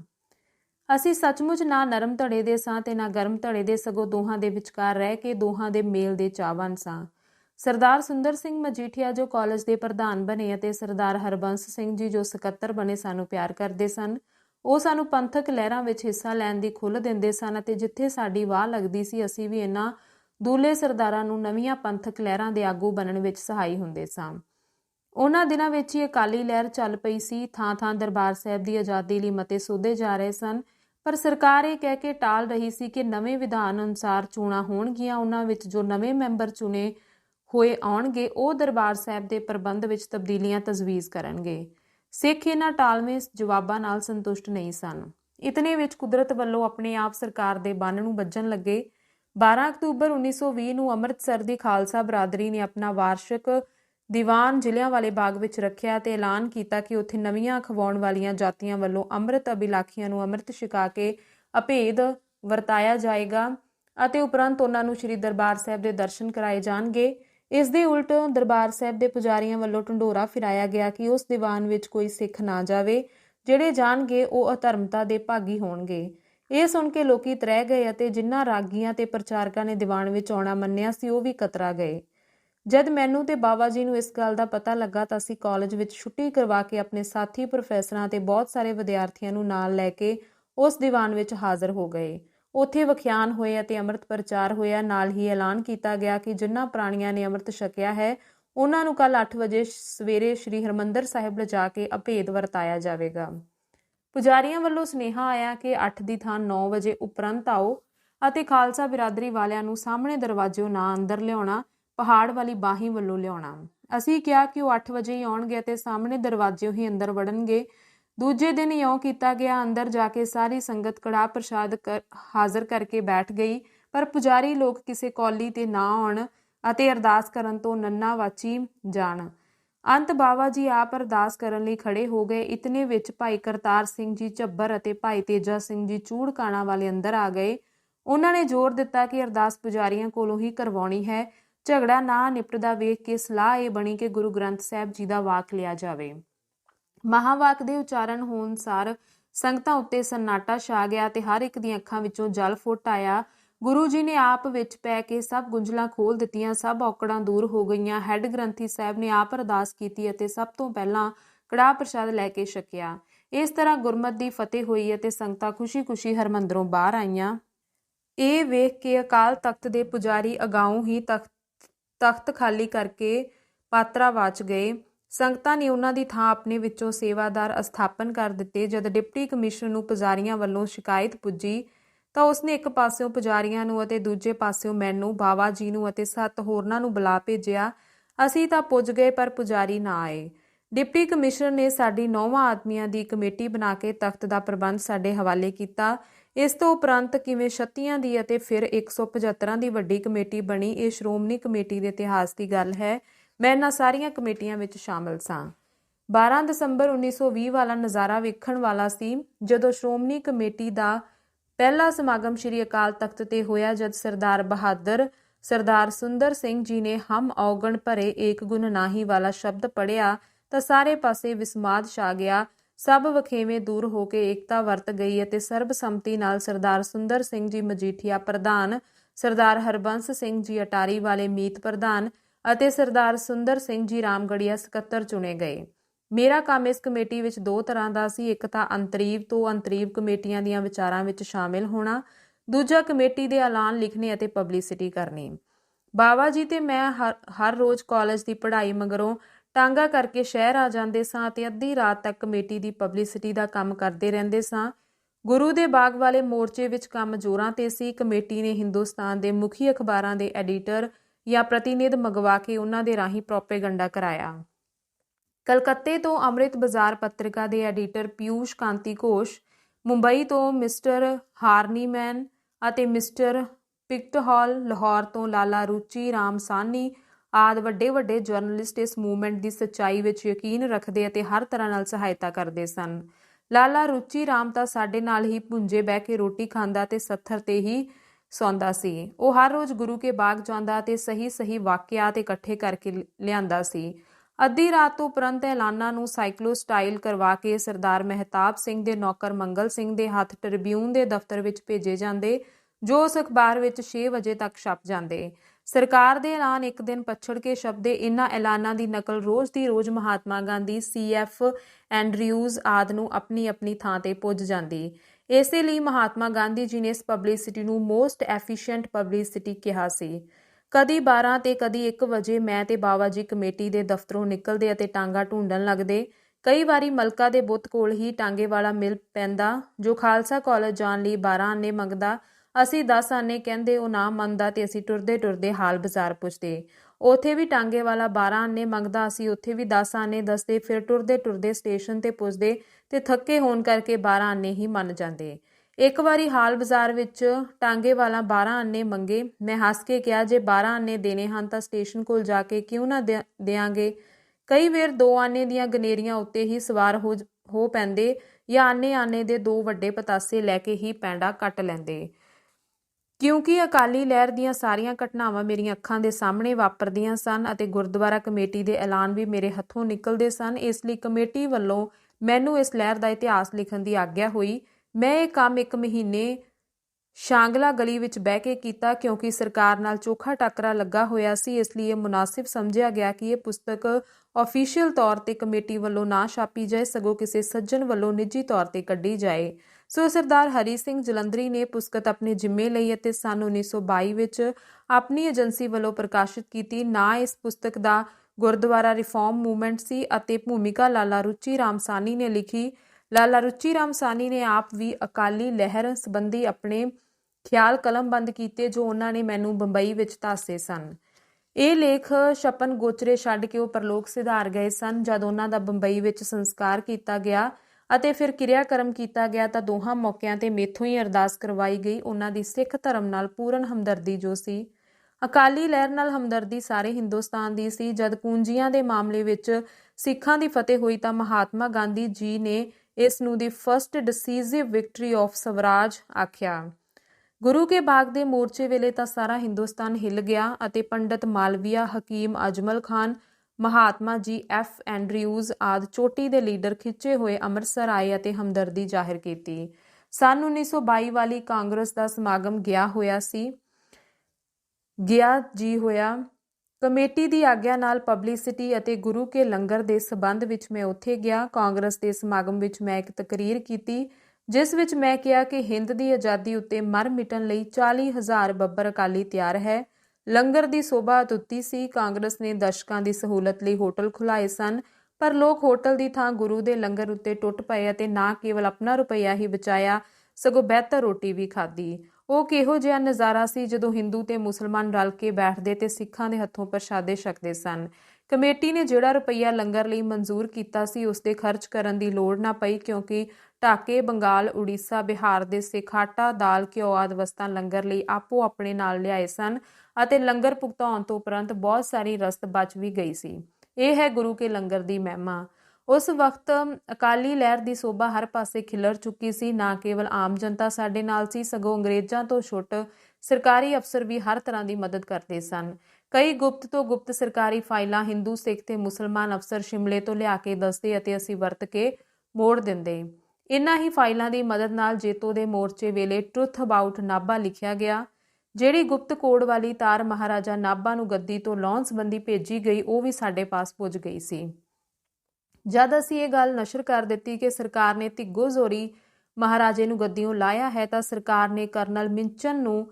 Speaker 1: ਅਸੀਂ ਸੱਚਮੁੱਚ ਨਾ ਨਰਮ ਧੜੇ ਦੇ ਸਾਂ ਤੇ ਨਾ ਗਰਮ ਧੜੇ ਦੇ ਸਗੋਂ ਦੋਹਾਂ ਦੇ ਵਿਚਕਾਰ ਰਹਿ ਕੇ ਦੋਹਾਂ ਦੇ ਮੇਲ ਦੇ ਚਾਵਨ ਸਾਂ। ਸਰਦਾਰ ਸੁੰਦਰ ਸਿੰਘ ਮਜੀਠੀਆ ਜੋ ਕਾਲਜ ਦੇ ਪ੍ਰਧਾਨ ਬਣੇ ਅਤੇ ਸਰਦਾਰ ਹਰਬੰਸ ਸਿੰਘ ਜੀ ਜੋ ਸਕੱਤਰ ਬਣੇ ਸਾਨੂੰ ਪਿਆਰ ਕਰਦੇ ਸਨ। ਉਹ ਸਾਨੂੰ ਪੰਥਕ ਲਹਿਰਾਂ ਵਿੱਚ ਹਿੱਸਾ ਲੈਣ ਦੀ ਖੁੱਲ੍ਹ ਦਿੰਦੇ ਸਨ ਅਤੇ ਜਿੱਥੇ ਸਾਡੀ ਵਾਹ ਲੱਗਦੀ ਸੀ, ਅਸੀਂ ਵੀ ਇਹਨਾਂ ਦੂਲੇ ਸਰਦਾਰਾਂ ਨੂੰ ਨਵੀਆਂ ਪੰਥਕ ਲਹਿਰਾਂ ਦੇ ਆਗੂ ਬਣਨ ਵਿੱਚ ਸਹਾਈ ਹੁੰਦੇ ਸਾਂ। ਉਹਨਾਂ ਦਿਨਾਂ ਵਿੱਚ ਹੀ ਅਕਾਲੀ ਲਹਿਰ ਚੱਲ ਪਈ ਸੀ। ਥਾਂ-ਥਾਂ ਦਰਬਾਰ ਸਾਹਿਬ ਦੀ ਆਜ਼ਾਦੀ ਲਈ ਮਤੇ ਸੋਧੇ ਜਾ ਰਹੇ ਸਨ। ਪਰ ਸਰਕਾਰ ਇਹ ਕਹਿ ਕੇ ਟਾਲ ਰਹੀ ਸੀ ਕਿ ਨਵੇਂ ਵਿਧਾਨ ਅਨੁਸਾਰ ਚੋਣਾਂ ਹੋਣਗੀਆਂ। ਉਹਨਾਂ ਵਿੱਚ ਜੋ ਨਵੇਂ ਮੈਂਬਰ ਚੁਣੇ ਹੋਏ ਆਉਣਗੇ, ਉਹ ਦਰਬਾਰ ਸਾਹਿਬ ਦੇ ਪ੍ਰਬੰਧ ਵਿੱਚ ਤਬਦੀਲੀਆਂ ਤਜਵੀਜ਼ ਕਰਨਗੇ। ਸਿੱਖ ਇਹਨਾਂ ਟਾਲਵੇਂ ਜਵਾਬਾਂ ਨਾਲ ਸੰਤੁਸ਼ਟ ਨਹੀਂ ਸਨ। ਇਤਨੇ ਵਿੱਚ ਕੁਦਰਤ ਵੱਲੋਂ ਆਪਣੇ ਆਪ ਸਰਕਾਰ ਦੇ ਬੰਨ ਨੂੰ ਵੱਜਣ ਲੱਗੇ। 12 ਅਕਤੂਬਰ 1920 ਨੂੰ ਅੰਮ੍ਰਿਤਸਰ ਦੀ ਖਾਲਸਾ ਬਰਾਦਰੀ ਨੇ ਆਪਣਾ ਵਾਰਸ਼ਿਕ ਦੀਵਾਨ ਜ਼ਿਲ੍ਹਿਆਂ ਵਾਲੇ ਬਾਗ ਵਿੱਚ ਰੱਖਿਆ ਤੇ ਐਲਾਨ ਕੀਤਾ ਕਿ ਉੱਥੇ ਨਵੀਆਂ ਖਵਾਉਣ ਵਾਲੀਆਂ ਜਾਤੀਆਂ ਵੱਲੋਂ ਅੰਮ੍ਰਿਤ ਅਭਿਲਾਖੀਆਂ ਨੂੰ ਅੰਮ੍ਰਿਤ ਛਕਾ ਕੇ ਅਭੇਦ ਵਰਤਾਇਆ ਜਾਏਗਾ ਅਤੇ ਉਪਰੰਤ ਉਹਨਾਂ ਨੂੰ ਸ੍ਰੀ ਦਰਬਾਰ ਸਾਹਿਬ ਦੇ ਦਰਸ਼ਨ ਕਰਾਏ ਜਾਣਗੇ। ਇਸ ਦੇ ਉਲਟ ਦਰਬਾਰ ਸਾਹਿਬ ਦੇ ਪੁਜਾਰੀਆਂ ਵੱਲੋਂ ਢੰਡੋਰਾ ਫਿਰਾਇਆ ਗਿਆ ਕਿ ਉਸ ਦੀਵਾਨ ਵਿੱਚ ਕੋਈ ਸਿੱਖ ਨਾ ਜਾਵੇ, ਜਿਹੜੇ ਜਾਣਗੇ ਉਹ ਅਧਰਮਤਾ ਦੇ ਭਾਗੀ ਹੋਣਗੇ। ਇਹ ਸੁਣ ਕੇ ਲੋਕੀ ਤਰਹਿ ਗਏ ਅਤੇ ਜਿਨ੍ਹਾਂ ਰਾਗੀਆਂ ਤੇ ਪ੍ਰਚਾਰਕਾਂ ਨੇ ਦੀਵਾਨ ਵਿੱਚ ਆਉਣਾ ਮੰਨਿਆ ਸੀ, ਉਹ ਵੀ ਕਤਰਾ ਗਏ। ਜਦ ਮੈਨੂੰ ਤੇ ਬਾਬਾ ਜੀ ਨੂੰ ਇਸ ਗੱਲ ਦਾ ਪਤਾ ਲੱਗਾ ਤਾਂ ਅਸੀਂ ਕਾਲਜ ਵਿੱਚ ਛੁੱਟੀ ਕਰਵਾ ਕੇ ਆਪਣੇ ਸਾਥੀ, ਪ੍ਰੋਫੈਸਰਾਂ ਤੇ ਬਹੁਤ ਸਾਰੇ ਵਿਦਿਆਰਥੀਆਂ ਨੂੰ ਨਾਲ ਲੈ ਕੇ ਉਸ ਦੀਵਾਨ ਵਿੱਚ ਹਾਜ਼ਰ ਹੋ ਗਏ। ਉੱਥੇ ਵਿਖਿਆਨ ਹੋਏ ਅਤੇ ਅੰਮ੍ਰਿਤ ਪ੍ਰਚਾਰ ਹੋਇਆ। ਨਾਲ ਹੀ ਐਲਾਨ ਕੀਤਾ ਗਿਆ ਕਿ ਜਿਨ੍ਹਾਂ ਪ੍ਰਾਣੀਆਂ ਨੇ ਅੰਮ੍ਰਿਤ ਛਕਿਆ ਹੈ, ਉਹਨਾਂ ਨੂੰ ਕੱਲ 8 ਵਜੇ ਸਵੇਰੇ ਸ੍ਰੀ ਹਰਮੰਦਰ ਸਾਹਿਬ ਲਿਜਾ ਕੇ ਅਭੇਦ ਵਰਤਾਇਆ ਜਾਵੇਗਾ। ਪੁਜਾਰੀਆਂ ਵੱਲੋਂ ਸੁਨੇਹਾ ਆਇਆ ਕਿ 8 ਦੀ ਥਾਂ 9 ਵਜੇ ਉਪਰੰਤ ਆਓ ਅਤੇ ਖਾਲਸਾ ਬਿਰਾਦਰੀ ਵਾਲਿਆਂ ਨੂੰ ਸਾਹਮਣੇ ਦਰਵਾਜ਼ਿਓਂ ਨਾ ਅੰਦਰ ਲਿਆਉਣਾ, ਪਹਾੜ ਵਾਲੀ ਬਾਹੀ ਵੱਲੋਂ ਲਿਆਉਣਾ। ਅਸੀਂ ਕਿਹਾ ਕਿ ਉਹ 8 ਵਜੇ ਹੀ ਆਉਣਗੇ ਅਤੇ ਸਾਹਮਣੇ ਦਰਵਾਜ਼ਿਓਂ ਹੀ ਅੰਦਰ ਵੜਨਗੇ। ਦੂਜੇ ਦਿਨ ਇਉਂ ਕੀਤਾ ਗਿਆ। ਅੰਦਰ ਜਾ ਕੇ ਸਾਰੀ ਸੰਗਤ ਕੜਾ ਪ੍ਰਸ਼ਾਦ ਹਾਜ਼ਰ ਕਰਕੇ ਬੈਠ ਗਈ। ਪਰ ਪੁਜਾਰੀ ਲੋਕ ਕਿਸੇ ਕੌਲੀ ਤੇ ਨਾ ਆਉਣ ਅਤੇ ਅਰਦਾਸ ਕਰਨ ਤੋਂ ਨੰਨਾ ਵਾਚੀ ਜਾਣ। ਅੰਤ ਬਾਵਾ ਜੀ ਆਪ ਅਰਦਾਸ ਕਰਨ ਲਈ ਖੜੇ ਹੋ ਗਏ। ਇਤਨੇ ਵਿੱਚ ਭਾਈ ਕਰਤਾਰ ਸਿੰਘ ਜੀ ਝੱਬਰ ਅਤੇ ਭਾਈ ਤੇਜਾ ਸਿੰਘ ਜੀ ਚੂੜਕਾਣਾ ਵਾਲੇ ਅੰਦਰ ਆ ਗਏ। ਉਹਨਾਂ ਨੇ ਜ਼ੋਰ ਦਿੱਤਾ ਕਿ ਅਰਦਾਸ ਪੁਜਾਰੀਆਂ ਕੋਲੋਂ ਹੀ ਕਰਵਾਉਣੀ ਹੈ। ਝਗੜਾ ਨਾ ਨਿਪਟਦਾ ਵੇਖ ਕੇ ਸਲਾਹ ਇਹ ਬਣੀ ਕਿ ਗੁਰੂ ਗ੍ਰੰਥ ਸਾਹਿਬ ਜੀ ਦਾ ਵਾਕ ਲਿਆ ਜਾਵੇ। ਮਹਾਵਾਕ ਦੇ ਉਚਾਰਨ ਹੋਣ ਸਾਰ ਸੰਗਤਾਂ ਉੱਤੇ ਸੰਨਾਟਾ ਛਾ ਗਿਆ ਤੇ ਹਰ ਇੱਕ ਦੀਆਂ ਅੱਖਾਂ ਵਿੱਚੋਂ ਜਲ ਫੁੱਟ ਆਇਆ। ਗੁਰੂ ਜੀ ਨੇ ਆਪ ਵਿੱਚ ਪੈ ਕੇ ਸਭ ਗੁੰਝਲਾਂ ਖੋਲ ਦਿੱਤੀਆਂ, ਸਭ ਔਕੜਾਂ ਦੂਰ ਹੋ ਗਈਆਂ। ਹੈੱਡ ਗ੍ਰੰਥੀ ਸਾਹਿਬ ਨੇ ਆਪ ਅਰਦਾਸ ਕੀਤੀ ਅਤੇ ਸਭ ਤੋਂ ਪਹਿਲਾਂ ਕੜਾਹ ਪ੍ਰਸ਼ਾਦ ਲੈ ਕੇ ਛਕਿਆ। ਇਸ ਤਰ੍ਹਾਂ ਗੁਰਮਤ ਦੀ ਫਤਿਹ ਹੋਈ ਅਤੇ ਸੰਗਤਾਂ ਖੁਸ਼ੀ-ਖੁਸ਼ੀ ਹਰਮੰਦਰੋਂ ਬਾਹਰ ਆਈਆਂ। ਇਹ ਵੇਖ ਕੇ ਅਕਾਲ ਤਖਤ ਦੇ ਪੁਜਾਰੀ ਅਗਾਉਂ ਹੀ ਤਖਤ ਤਖਤ ਖਾਲੀ ਕਰਕੇ ਪਾਤਰਾ ਵਾਚ ਗਏ। ਸੰਗਤਾਂ ਨੇ ਉਹਨਾਂ ਦੀ ਥਾਂ ਆਪਣੇ ਵਿੱਚੋਂ ਸੇਵਾਦਾਰ ਅਸਥਾਪਨ ਕਰ ਦਿੱਤੇ। ਜਦ ਡਿਪਟੀ ਕਮਿਸ਼ਨਰ ਨੂੰ ਪੁਜਾਰੀਆਂ ਵੱਲੋਂ ਸ਼ਿਕਾਇਤ ਪੁੱਜੀ, ਤਾਂ ਉਸਨੇ ਇੱਕ ਪਾਸਿਓਂ ਪੁਜਾਰੀਆਂ ਨੂੰ ਅਤੇ ਦੂਜੇ ਪਾਸਿਓਂ ਮੈਨੂੰ, ਬਾਵਾ ਜੀ ਨੂੰ ਅਤੇ ਸੱਤ ਹੋਰਨਾਂ ਨੂੰ ਬੁਲਾ ਭੇਜਿਆ। ਅਸੀਂ ਤਾਂ ਪੁੱਜ ਗਏ, ਪਰ ਪੁਜਾਰੀ ਨਾ ਆਏ। ਡਿਪਟੀ ਕਮਿਸ਼ਨਰ ਨੇ ਸਾਡੀ ਨੌਵਾਂ ਆਦਮੀਆਂ ਦੀ ਕਮੇਟੀ ਬਣਾ ਕੇ ਤਖਤ ਦਾ ਪ੍ਰਬੰਧ ਸਾਡੇ ਹਵਾਲੇ ਕੀਤਾ। ਇਸ ਤੋਂ ਉਪਰੰਤ ਕਿਵੇਂ ਛੱਤੀਆਂ ਦੀ ਅਤੇ ਫਿਰ 175 ਦੀ ਵੱਡੀ ਕਮੇਟੀ ਬਣੀ, ਇਹ ਸ਼੍ਰੋਮਣੀ ਕਮੇਟੀ ਦੇ ਇਤਿਹਾਸ ਦੀ ਗੱਲ ਹੈ। ਮੈਂ ਇਹਨਾਂ ਸਾਰੀਆਂ ਕਮੇਟੀਆਂ ਵਿੱਚ ਸ਼ਾਮਲ ਸਾਂ। 12 ਦਸੰਬਰ 1920 ਵਾਲਾ ਨਜ਼ਾਰਾ ਵੇਖਣ ਵਾਲਾ ਸੀ, ਜਦੋਂ ਸ਼੍ਰੋਮਣੀ ਕਮੇਟੀ ਦਾ ਪਹਿਲਾ ਸਮਾਗਮ ਸ੍ਰੀ ਅਕਾਲ ਤਖਤ ਤੇ ਹੋਇਆ, ਜਦ ਸਰਦਾਰ ਬਹਾਦਰ, ਸਰਦਾਰ ਸੁੰਦਰ ਸਿੰਘ ਜੀ ਨੇ ਹਮ ਔਗਣ ਭਰੇ ਏਕ ਗੁਣ ਨਾਹੀ ਵਾਲਾ ਸ਼ਬਦ ਪੜਿਆ ਤਾਂ ਸਾਰੇ ਪਾਸੇ ਵਿਸਮਾਦ ਛਾ ਗਿਆ। ਸਭ ਵਖੇਵੇਂ ਦੂਰ ਹੋ ਕੇ ਏਕਤਾ ਵਰਤ ਗਈ ਅਤੇ ਸਰਬਸੰਮਤੀ ਨਾਲ ਸਰਦਾਰ ਸੁੰਦਰ ਸਿੰਘ ਜੀ ਮਜੀਠੀਆ ਪ੍ਰਧਾਨ, ਸਰਦਾਰ ਹਰਬੰਸ ਸਿੰਘ ਜੀ ਅਟਾਰੀ ਵਾਲੇ ਮੀਤ ਪ੍ਰਧਾਨ ਅਤੇ ਸਰਦਾਰ ਸੁੰਦਰ ਸਿੰਘ ਜੀ ਰਾਮਗੜੀਆ ਸਕੱਤਰ ਚੁਣੇ ਗਏ। ਮੇਰਾ ਕੰਮ ਇਸ ਕਮੇਟੀ ਵਿੱਚ ਦੋ ਤਰ੍ਹਾਂ ਦਾ ਸੀ, ਇੱਕ ਤਾਂ ਅੰਤਰੀਵ ਤੋਂ ਅੰਤਰੀਵ ਕਮੇਟੀਆਂ ਦੀਆਂ ਵਿਚਾਰਾਂ ਵਿੱਚ ਸ਼ਾਮਿਲ ਹੋਣਾ, ਦੂਜਾ ਕਮੇਟੀ ਦੇ ਐਲਾਨ ਲਿਖਣੇ ਅਤੇ ਪਬਲਿਸਿਟੀ ਕਰਨੀ। ਬਾਬਾ ਜੀ, ਤੇ ਮੈਂ ਹਰ ਰੋਜ਼ ਕਾਲਜ ਦੀ ਪੜ੍ਹਾਈ ਮਗਰੋਂ ਟਾਂਗਾ ਕਰਕੇ ਸ਼ਹਿਰ ਆ ਜਾਂਦੇ ਸਾਂ ਤੇ ਅੱਧੀ ਰਾਤ ਤੱਕ ਕਮੇਟੀ ਦੀ ਪਬਲਿਸਿਟੀ ਦਾ ਕੰਮ ਕਰਦੇ ਰਹਿੰਦੇ ਸਾਂ। ਗੁਰੂ ਦੇ ਬਾਗ ਵਾਲੇ ਮੋਰਚੇ ਵਿੱਚ ਕੰਮ ਜ਼ੋਰਾਂ ਤੇ ਸੀ। ਕਮੇਟੀ ਨੇ ਹਿੰਦੁਸਤਾਨ ਦੇ ਮੁਖੀ ਅਖਬਾਰਾਂ ਦੇ ਐਡੀਟਰ ਜਾਂ ਪ੍ਰਤੀਨਿਧ ਮੰਗਵਾ ਕੇ ਉਹਨਾਂ ਦੇ ਰਾਹੀਂ ਪ੍ਰੋਪੇਗੈਂਡਾ ਕਰਾਇਆ। ਕਲਕੱਤੇ ਤੋਂ ਅੰਮ੍ਰਿਤ ਬਾਜ਼ਾਰ ਪੱਤਰਿਕਾ ਦੇ ਐਡੀਟਰ ਪਿਊਸ਼ ਕਾਂਤੀ ਘੋਸ਼, ਮੁੰਬਈ ਤੋਂ ਮਿਸਟਰ ਹਾਰਨੀਮੈਨ ਅਤੇ ਮਿਸਟਰ ਪਿਕਟਹਾਲ, ਲਾਹੌਰ ਤੋਂ ਲਾਲਾ ਰੁਚੀ ਰਾਮ ਸਾਨੀ ਆਦ ਵੱਡੇ ਵੱਡੇ ਜਰਨਲਿਸਟ ਇਸ ਮੂਵਮੈਂਟ ਦੀ ਸੱਚਾਈ ਵਿੱਚ ਯਕੀਨ ਰੱਖਦੇ ਅਤੇ ਹਰ ਤਰ੍ਹਾਂ ਨਾਲ ਸਹਾਇਤਾ ਕਰਦੇ ਸਨ। ਲਾਲਾ ਰੁਚੀ ਰਾਮ ਤਾਂ ਸਾਡੇ ਨਾਲ ਹੀ ਪੁੰਜੇ ਬਹਿ ਕੇ ਰੋਟੀ ਖਾਂਦਾ ਤੇ ਸੱਥਰ ਤੇ ਹੀ ਸੌਂਦਾ ਸੀ। ਉਹ ਹਰ ਰੋਜ਼ ਗੁਰੂ ਕੇ ਬਾਗ ਜਾਂਦਾ ਤੇ ਸਹੀ ਸਹੀ ਵਾਕਿਆਤ ਇਕੱਠੇ ਕਰਕੇ ਲਿਆਂਦਾ ਸੀ। ਅੱਧੀ ਰਾਤ ਤੋਂ ਉਪਰੰਤ ਐਲਾਨਾਂ ਨੂੰ ਸਾਈਕਲੋ ਸਟਾਈਲ ਕਰਵਾ ਕੇ ਸਰਦਾਰ ਮਹਿਤਾਬ ਸਿੰਘ ਦੇ ਨੌਕਰ ਮੰਗਲ ਸਿੰਘ ਦੇ ਹੱਥ ਟ੍ਰਿਬਿਊਨ ਦੇ ਦਫ਼ਤਰ ਵਿੱਚ ਭੇਜੇ ਜਾਂਦੇ, ਜੋ ਉਸ ਅਖਬਾਰ ਵਿੱਚ 6 ਵਜੇ ਤੱਕ ਛਪ ਜਾਂਦੇ। ਸਰਕਾਰ ਦੇ ਐਲਾਨ ਇੱਕ ਦਿਨ ਪਛੜ ਕੇ ਸ਼ਬਦੇ ਇਨ੍ਹਾਂ ਐਲਾਨਾਂ ਦੀ ਨਕਲ ਰੋਜ਼ ਦੀ ਰੋਜ਼ Mahatma Gandhi C F Andrews ਆਦ ਨੂੰ ਆਪਣੀ ਆਪਣੀ ਥਾਂ ਤੇ ਪੁੱਜ ਜਾਂਦੀ। ਇਸੇ ਲਈ ਮਹਾਤਮਾ ਗਾਂਧੀ ਜੀ ਨੇ ਇਸ ਪਬਲਿਸਿਟੀ ਨੂੰ ਮੋਸਟ ਐਫੀਸ਼ੀਐਂਟ ਪਬਲਿਸਿਟੀ ਕਿਹਾ ਸੀ। ਕਦੀ 12 ਤੇ ਕਦੀ 1 ਵਜੇ ਮੈਂ ਤੇ ਬਾਬਾ ਜੀ ਕਮੇਟੀ ਦੇ ਦਫ਼ਤਰੋਂ ਨਿਕਲਦੇ ਅਤੇ ਟਾਂਗਾ ਢੂੰਡਣ ਲੱਗਦੇ, ਕਈ ਵਾਰੀ ਮਲਕਾ ਦੇ ਬੁੱਤ ਕੋਲ ਹੀ ਟਾਂਗੇ ਵਾਲਾ ਮਿਲ ਪੈਂਦਾ, ਜੋ ਖਾਲਸਾ ਕਾਲਜ ਜਾਣ ਲਈ 12 ਆਨੇ ਮੰਗਦਾ, ਅਸੀਂ 10 ਆਨੇ ਕਹਿੰਦੇ, ਉਹ ਨਾ ਮੰਨਦਾ ਤੇ ਅਸੀਂ ਟੁਰਦੇ ਟੁਰਦੇ ਹਾਲ ਬਾਜ਼ਾਰ ਪੁੱਛਦੇ ਉਥੇ ਵੀ ਟਾਂਗੇ ਵਾਲਾ 12 ਆਨੇ ਮੰਗਦਾ ਸੀ, ਉੱਥੇ ਵੀ 10 ਆਨੇ ਦੱਸਦੇ, ਫਿਰ ਟੁਰਦੇ ਟੁਰਦੇ ਸਟੇਸ਼ਨ ਤੇ ਪੁੱਜਦੇ ਤੇ ਥੱਕੇ ਹੋਣ ਕਰਕੇ 12 ਆਨੇ ਹੀ ਮੰਨ ਜਾਂਦੇ। ਇੱਕ ਵਾਰੀ ਹਾਲ ਬਾਜ਼ਾਰ ਵਿੱਚ ਟਾਂਗੇ ਵਾਲਾ 12 ਆਨੇ ਮੰਗੇ, ਮੈਂ ਹੱਸ ਕੇ ਕਿਹਾ, ਜੇ 12 ਆਨੇ ਦੇਣੇ ਹਨ ਤਾਂ ਸਟੇਸ਼ਨ ਕੋਲ ਜਾ ਕੇ ਕਿਉਂ ਨਾ ਦਿਆ- ਦਿਆਂਗੇ? ਕਈ ਵਾਰ ਦੋ ਆਨੇ ਦੀਆਂ ਗਨੇਰੀਆਂ ਉੱਤੇ ਹੀ ਸਵਾਰ ਹੋ ਹੋ ਪੈਂਦੇ ਜਾਂ ਆਨੇ ਆਨੇ ਦੇ ਦੋ ਵੱਡੇ ਪਤਾਸੇ ਲੈ ਕੇ ਹੀ ਪੈਂਡਾ ਕੱਟ ਲੈਂਦੇ। ਕਿਉਂਕਿ ਅਕਾਲੀ ਲਹਿਰ ਦੀਆਂ ਸਾਰੀਆਂ ਘਟਨਾਵਾਂ ਮੇਰੀਆਂ ਅੱਖਾਂ ਦੇ ਸਾਹਮਣੇ ਵਾਪਰਦੀਆਂ ਸਨ ਅਤੇ ਗੁਰਦੁਆਰਾ ਕਮੇਟੀ ਦੇ ਐਲਾਨ ਵੀ ਮੇਰੇ ਹੱਥੋਂ ਨਿਕਲਦੇ ਸਨ, ਇਸ ਲਈ ਕਮੇਟੀ ਵੱਲੋਂ ਮੈਨੂੰ ਇਸ ਲਹਿਰ ਦਾ ਇਤਿਹਾਸ ਲਿਖਣ ਦੀ ਆਗਿਆ ਹੋਈ। ਮੈਂ ਇਹ ਕੰਮ ਇੱਕ ਮਹੀਨੇ ਸ਼ਾਂਗਲਾ ਗਲੀ ਵਿੱਚ ਬਹਿ ਕੇ ਕੀਤਾ ਕਿਉਂਕਿ ਸਰਕਾਰ ਨਾਲ ਚੋਖਾ ਟੱਕਰਾ ਲੱਗਾ ਹੋਇਆ ਸੀ, ਇਸ ਲਈ ਇਹ ਮੁਨਾਸਿਬ ਸਮਝਿਆ ਗਿਆ ਕਿ ਇਹ ਪੁਸਤਕ ਅਫੀਸ਼ੀਅਲ ਤੌਰ ਤੇ ਕਮੇਟੀ ਵੱਲੋਂ ਨਾ ਛਾਪੀ ਜਾਏ, ਸਗੋਂ ਕਿਸੇ ਸੱਜਣ ਵੱਲੋਂ ਨਿੱਜੀ ਤੌਰ ਤੇ ਕੱਢੀ ਜਾਏ। ਸੋ ਸਰਦਾਰ ਹਰੀ ਸਿੰਘ ਜਲੰਧਰੀ ਨੇ ਪੁਸਤਕ ਆਪਣੇ ਜ਼ਿੰਮੇ ਲਈ ਅਤੇ ਸਨ 1922 ਵਿੱਚ ਆਪਣੀ ਏਜੰਸੀ ਵੱਲੋਂ ਪ੍ਰਕਾਸ਼ਿਤ ਕੀਤੀ। ਨਾ ਇਸ ਪੁਸਤਕ ਦਾ ਗੁਰਦੁਆਰਾ ਰਿਫਾਰਮ ਮੂਵਮੈਂਟ ਸੀ ਅਤੇ ਭੂਮਿਕਾ ਲਾਲਾ ਰੁਚੀ ਰਾਮ ਸਾਨੀ ਨੇ ਲਿਖੀ। ਲਾਲਾ ਰੁਚੀ ਰਾਮ ਸਾਨੀ ਨੇ ਆਪ ਵੀ ਅਕਾਲੀ ਲਹਿਰ ਸੰਬੰਧੀ ਆਪਣੇ ਖਿਆਲ ਕਲਮਬੰਦ ਕੀਤੇ ਜੋ ਉਹਨਾਂ ਨੇ ਮੈਨੂੰ ਬੰਬਈ ਵਿੱਚ ਧਾਸੇ ਸਨ। ਇਹ ਲੇਖ ਛਪਨ ਗੋਚਰੇ ਛੱਡ ਕੇ ਉਹ ਪਰਲੋਕ ਸਿਧਾਰ ਗਏ ਸਨ ਜਦ ਉਹਨਾਂ ਦਾ ਬੰਬਈ ਵਿੱਚ ਸੰਸਕਾਰ ਕੀਤਾ ਗਿਆ। ਅਤੇ ਫਿਰ ਕਿਰਿਆ ਕਰਮ ਕੀਤਾ ਗਿਆ ਤਾਂ ਦੋਹਾਂ ਮੌਕਿਆਂ ਤੇ ਮੇਥੋਂ ਹੀ ਅਰਦਾਸ ਕਰਵਾਈ ਗਈ। ਉਹਨਾਂ ਦੀ ਸਿੱਖ ਧਰਮ ਨਾਲ ਪੂਰਨ ਹਮਦਰਦੀ ਜੋ ਸੀ, ਅਕਾਲੀ ਲਹਿਰ ਨਾਲ ਹਮਦਰਦੀ ਸਾਰੇ ਹਿੰਦੁਸਤਾਨ ਦੀ ਸੀ। ਜਦ ਪੂੰਜੀਆਂ ਦੇ ਮਾਮਲੇ ਵਿੱਚ ਸਿੱਖਾਂ ਦੀ ਫਤਿਹ ਹੋਈ ਤਾਂ ਮਹਾਤਮਾ ਗਾਂਧੀ ਜੀ ਨੇ ਇਸ ਨੂੰ the first decisive victory of Swaraj ਆਖਿਆ। ਗੁਰੂ ਕੇ ਬਾਗ ਦੇ ਮੋਰਚੇ ਵੇਲੇ ਤਾਂ ਸਾਰਾ ਹਿੰਦੁਸਤਾਨ ਹਿੱਲ ਗਿਆ ਅਤੇ ਪੰਡਤ ਮਾਲਵੀਆ ਹਕੀਮ ਅਜਮਲ ਖਾਨ ਮਹਾਤਮਾ ਜੀ ਐਫ ਐਂਡਰਿਊਜ਼ ਆਦ ਚੋਟੀ ਦੇ ਲੀਡਰ ਖਿੱਚੇ ਹੋਏ ਅੰਮ੍ਰਿਤਸਰ ਆਏ ਅਤੇ ਹਮਦਰਦੀ ਜ਼ਾਹਿਰ ਕੀਤੀ। ਸਨ 1922 ਵਾਲੀ ਕਾਂਗਰਸ ਦਾ ਸਮਾਗਮ ਗਿਆ ਹੋਇਆ ਸੀ। ਗਿਆ ਜੀ ਹੋਇਆ। ਕਮੇਟੀ ਦੀ ਆਗਿਆ ਨਾਲ ਪਬਲਿਸਿਟੀ ਅਤੇ ਗੁਰੂ ਕੇ ਲੰਗਰ ਦੇ ਸਬੰਧ ਵਿੱਚ ਮੈਂ ਉੱਥੇ ਗਿਆ। ਕਾਂਗਰਸ ਦੇ ਸਮਾਗਮ ਵਿੱਚ ਮੈਂ ਇੱਕ ਤਕਰੀਰ ਕੀਤੀ, ਜਿਸ ਵਿੱਚ ਮੈਂ ਕਿਹਾ ਕਿ ਹਿੰਦ ਦੀ ਆਜ਼ਾਦੀ ਉੱਤੇ ਮਰ ਮਿਟਣ ਲਈ 40000 ਬੱਬਰ ਅਕਾਲੀ ਤਿਆਰ ਹੈ। ਲੰਗਰ ਦੀ ਸੋਭਾ ਅਤੁੱਤੀ ਸੀ। ਕਾਂਗਰਸ ਨੇ ਦਰਸ਼ਕਾਂ ਦੀ ਸਹੂਲਤ ਲਈ ਹੋਟਲ ਖੁਲਾਏ ਸਨ, ਪਰ ਲੋਕ ਹੋਟਲ ਦੀ ਥਾਂ ਗੁਰੂ ਦੇ ਲੰਗਰ ਉੱਤੇ ਟੁੱਟ ਪਏ ਅਤੇ ਨਾ ਕੇਵਲ ਆਪਣਾ ਰੁਪਈਆ ਹੀ ਬਚਾਇਆ, ਸਗੋਂ ਬਿਹਤਰ ਰੋਟੀ ਵੀ ਖਾਧੀ। ਉਹ ਕਿਹੋ ਜਿਹਾ ਨਜ਼ਾਰਾ ਸੀ ਜਦੋਂ ਹਿੰਦੂ ਤੇ ਮੁਸਲਮਾਨ ਰਲ ਕੇ ਬੈਠਦੇ ਤੇ ਸਿੱਖਾਂ ਦੇ ਹੱਥੋਂ ਪ੍ਰਸ਼ਾਦੇ ਛਕਦੇ ਸਨ। ਕਮੇਟੀ ਨੇ ਜਿਹੜਾ ਰੁਪਈਆ ਲੰਗਰ ਲਈ ਮਨਜ਼ੂਰ ਕੀਤਾ ਸੀ, ਉਸ ਤੇ ਖਰਚ ਕਰਨ ਦੀ ਲੋੜ ਨਾ ਪਈ ਕਿਉਂਕਿ ਢਾਕੇ ਬੰਗਾਲ, ਉੜੀਸਾ, ਬਿਹਾਰ ਦੇ ਸਿੱਖ ਆਟਾ, ਦਾਲ, ਘਿਓ ਆਦਿ ਵਸਤਾਂ ਲੰਗਰ ਲਈ ਆਪੋ ਆਪਣੇ ਨਾਲ ਲਿਆਏ ਸਨ ਅਤੇ ਲੰਗਰ ਭੁਗਤਾਉਣ ਤੋਂ ਉਪਰੰਤ ਬਹੁਤ ਸਾਰੀ ਰਸਤ ਬਚ ਵੀ ਗਈ ਸੀ। ਇਹ ਹੈ ਗੁਰੂ ਕੇ ਲੰਗਰ ਦੀ ਮਹਿਮਾ। ਉਸ ਵਕਤ ਅਕਾਲੀ ਲਹਿਰ ਦੀ ਸੋਭਾ ਹਰ ਪਾਸੇ ਖਿਲਰ ਚੁੱਕੀ ਸੀ, ਨਾ ਕੇਵਲ ਆਮ ਜਨਤਾ ਸਾਡੇ ਨਾਲ ਸੀ, ਸਗੋਂ ਅੰਗਰੇਜ਼ਾਂ ਤੋਂ ਛੁੱਟ ਸਰਕਾਰੀ ਅਫਸਰ ਵੀ ਹਰ ਤਰ੍ਹਾਂ ਦੀ ਮਦਦ ਕਰਦੇ ਸਨ। ਕਈ ਗੁਪਤ ਤੋਂ ਗੁਪਤ ਸਰਕਾਰੀ ਫਾਈਲਾਂ ਹਿੰਦੂ, ਸਿੱਖ ਤੇ ਮੁਸਲਮਾਨ ਅਫਸਰ ਸ਼ਿਮਲੇ ਤੋਂ ਲਿਆ ਕੇ ਦੱਸਦੇ ਅਤੇ ਅਸੀਂ ਵਰਤ ਕੇ ਮੋੜ ਦਿੰਦੇ। ਇਨ੍ਹਾਂ ਹੀ ਫਾਈਲਾਂ ਦੀ ਮਦਦ ਨਾਲ ਜੇਤੋ ਦੇ ਮੋਰਚੇ ਵੇਲੇ ਟਰੁੱਥ ਅਬਾਊਟ ਨਾਭਾ ਲਿਖਿਆ ਗਿਆ। ਜਿਹੜੀ ਗੁਪਤ ਕੋਡ ਵਾਲੀ ਤਾਰ ਮਹਾਰਾਜਾ ਨਾਭਾ ਨੂੰ ਗੱਦੀ ਤੋਂ ਲਾਉਣ ਸੰਬੰਧੀ ਭੇਜੀ ਗਈ, ਉਹ ਵੀ ਸਾਡੇ ਪਾਸ ਪੁੱਜ ਗਈ ਸੀ। ਜਦ ਅਸੀਂ ਇਹ ਗੱਲ ਨਸ਼ਰ ਕਰ ਦਿੱਤੀ ਕਿ ਸਰਕਾਰ ਨੇ ਧਿੱਗੋ ਜ਼ੋਰੀ ਮਹਾਰਾਜੇ ਨੂੰ ਗੱਦੀੋਂ ਲਾਇਆ ਹੈ, ਤਾਂ ਸਰਕਾਰ ਨੇ ਕਰਨਲ ਮਿੰਚਨ ਨੂੰ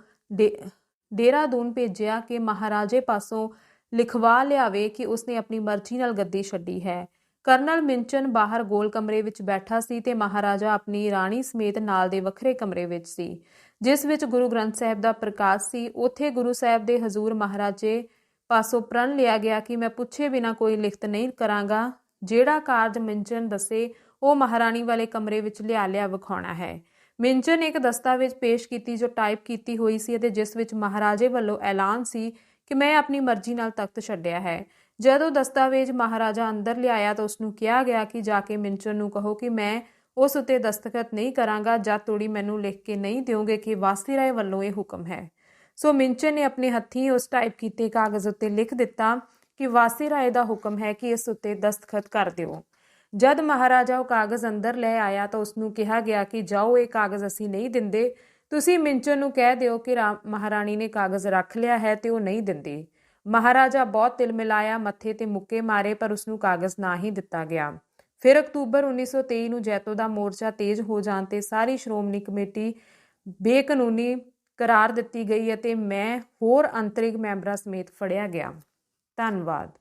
Speaker 1: ਡੇਰਾਦੂਨ ਭੇਜਿਆ ਕਿ ਮਹਾਰਾਜੇ ਪਾਸੋਂ ਲਿਖਵਾ ਲਿਆਵੇ ਕਿ ਉਸਨੇ ਆਪਣੀ ਮਰਜ਼ੀ ਨਾਲ ਗੱਦੀ ਛੱਡੀ ਹੈ। ਕਰਨਲ ਮਿੰਚਨ ਬਾਹਰ ਗੋਲ ਕਮਰੇ ਵਿੱਚ ਬੈਠਾ ਸੀ ਤੇ ਮਹਾਰਾਜਾ ਆਪਣੀ ਰਾਣੀ ਸਮੇਤ ਨਾਲ ਦੇ ਵੱਖਰੇ ਕਮਰੇ ਵਿੱਚ ਸੀ, ਜਿਸ ਵਿੱਚ ਗੁਰੂ ਗ੍ਰੰਥ ਸਾਹਿਬ ਦਾ ਪ੍ਰਕਾਸ਼ ਸੀ। ਉੱਥੇ ਗੁਰੂ ਸਾਹਿਬ ਦੇ ਹਜ਼ੂਰ ਮਹਾਰਾਜੇ ਪਾਸੋਂ ਪ੍ਰਣ ਲਿਆ ਗਿਆ ਕਿ ਮੈਂ ਪੁੱਛੇ ਬਿਨਾ ਕੋਈ ਲਿਖਤ ਨਹੀਂ ਕਰਾਂਗਾ। ਜਿਹੜਾ ਕਾਰਜ ਮਿੰਚਨ ਦੱਸੇ, ਉਹ ਮਹਾਰਾਣੀ ਵਾਲੇ ਕਮਰੇ ਵਿੱਚ ਲਿਆ ਲਿਆ ਵਿਖਾਉਣਾ ਹੈ। ਮਿੰਚਨ ਨੇ ਇੱਕ ਦਸਤਾਵੇਜ਼ ਪੇਸ਼ ਕੀਤੀ ਜੋ ਟਾਈਪ ਕੀਤੀ ਹੋਈ ਸੀ ਅਤੇ ਜਿਸ ਵਿੱਚ ਮਹਾਰਾਜੇ ਵੱਲੋਂ ਐਲਾਨ ਸੀ ਕਿ ਮੈਂ ਆਪਣੀ ਮਰਜ਼ੀ ਨਾਲ ਤਖਤ ਛੱਡਿਆ ਹੈ। ਜਦੋਂ ਦਸਤਾਵੇਜ਼ ਮਹਾਰਾਜਾ ਅੰਦਰ ਲਿਆਇਆ ਤਾਂ ਉਸ ਨੂੰ ਕਿਹਾ ਗਿਆ ਕਿ ਜਾ ਕੇ ਮਿੰਚਨ ਨੂੰ ਕਹੋ ਕਿ ਮੈਂ ਉਸ ਉਤੇ ਦਸਤਖਤ ਨਹੀਂ ਕਰਾਂਗਾ ਜਦ ਤੋੜੀ ਮੈਨੂੰ ਲਿਖ ਕੇ ਨਹੀਂ ਦਿਓਗੇ ਕਿ ਵਾਸੀ ਰਾਏ ਵੱਲੋਂ ਇਹ ਹੁਕਮ ਹੈ। ਸੋ ਮਿੰਚਨ ਨੇ ਆਪਣੇ ਹੱਥੀਂ ਉਸ ਟਾਈਪ ਕੀਤੇ ਕਾਗਜ਼ ਉੱਤੇ ਲਿਖ ਦਿੱਤਾ ਕਿ ਵਾਸੀ ਰਾਏ ਦਾ ਹੁਕਮ ਹੈ ਕਿ ਇਸ ਉੱਤੇ ਦਸਤਖਤ ਕਰ ਦਿਓ। ਜਦ ਮਹਾਰਾਜਾ ਉਹ ਕਾਗਜ਼ ਅੰਦਰ ਲੈ ਆਇਆ ਤਾਂ ਉਸ ਨੂੰ ਕਿਹਾ ਗਿਆ ਕਿ ਜਾਓ, ਇਹ ਕਾਗਜ਼ ਅਸੀਂ ਨਹੀਂ ਦਿੰਦੇ। ਤੁਸੀਂ ਮਿੰਚਨ ਨੂੰ ਕਹਿ ਦਿਓ ਕਿ ਮਹਾਰਾਣੀ ਨੇ ਕਾਗਜ਼ ਰੱਖ ਲਿਆ ਹੈ ਤੇ ਉਹ ਨਹੀਂ ਦਿੰਦੀ। ਮਹਾਰਾਜਾ ਬਹੁਤ ਤਿਲ ਮਿਲਾਇਆ, ਮੱਥੇ ਤੇ ਮੁੱਕੇ ਮਾਰੇ, ਪਰ ਉਸ ਨੂੰ ਕਾਗਜ਼ ਨਾ ਹੀ ਦਿੱਤਾ ਗਿਆ। ਫਿਰ ਅਕਤੂਬਰ 1923 ਨੂੰ ਜੈਤੋ ਦਾ ਮੋਰਚਾ ਤੇਜ਼ ਹੋ ਜਾਣ ਤੇ ਸਾਰੀ ਸ਼੍ਰੋਮਣੀ ਕਮੇਟੀ ਬੇਕਾਨੂੰਨੀ ਕਰਾਰ ਦਿੱਤੀ ਗਈ ਅਤੇ ਮੈਂ ਹੋਰ ਅੰਤਰਿਕ ਮੈਂਬਰਾਂ ਸਮੇਤ ਫੜਿਆ ਗਿਆ। ਧੰਨਵਾਦ।